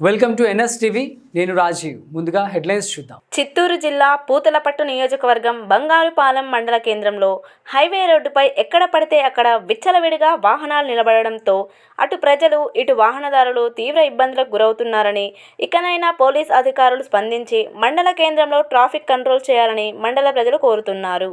Welcome to NS TV నేను రాజీవ్. ముందుగా headlines చూద్దాం. చిత్తూరు జిల్లా పూతలపట్టు నియోజకవర్గం బంగారుపాలెం మండల కేంద్రంలో హైవే రోడ్డుపై ఎక్కడ పడితే అక్కడ విచ్చలవిడిగా వాహనాలు నిలబడడంతో అటు ప్రజలు ఇటు వాహనదారులు తీవ్ర ఇబ్బందులకు గురవుతున్నారని ఇకనైనా పోలీస్ అధికారులు స్పందించి మండల కేంద్రంలో ట్రాఫిక్ కంట్రోల్ చేయాలని మండల ప్రజలు కోరుతున్నారు.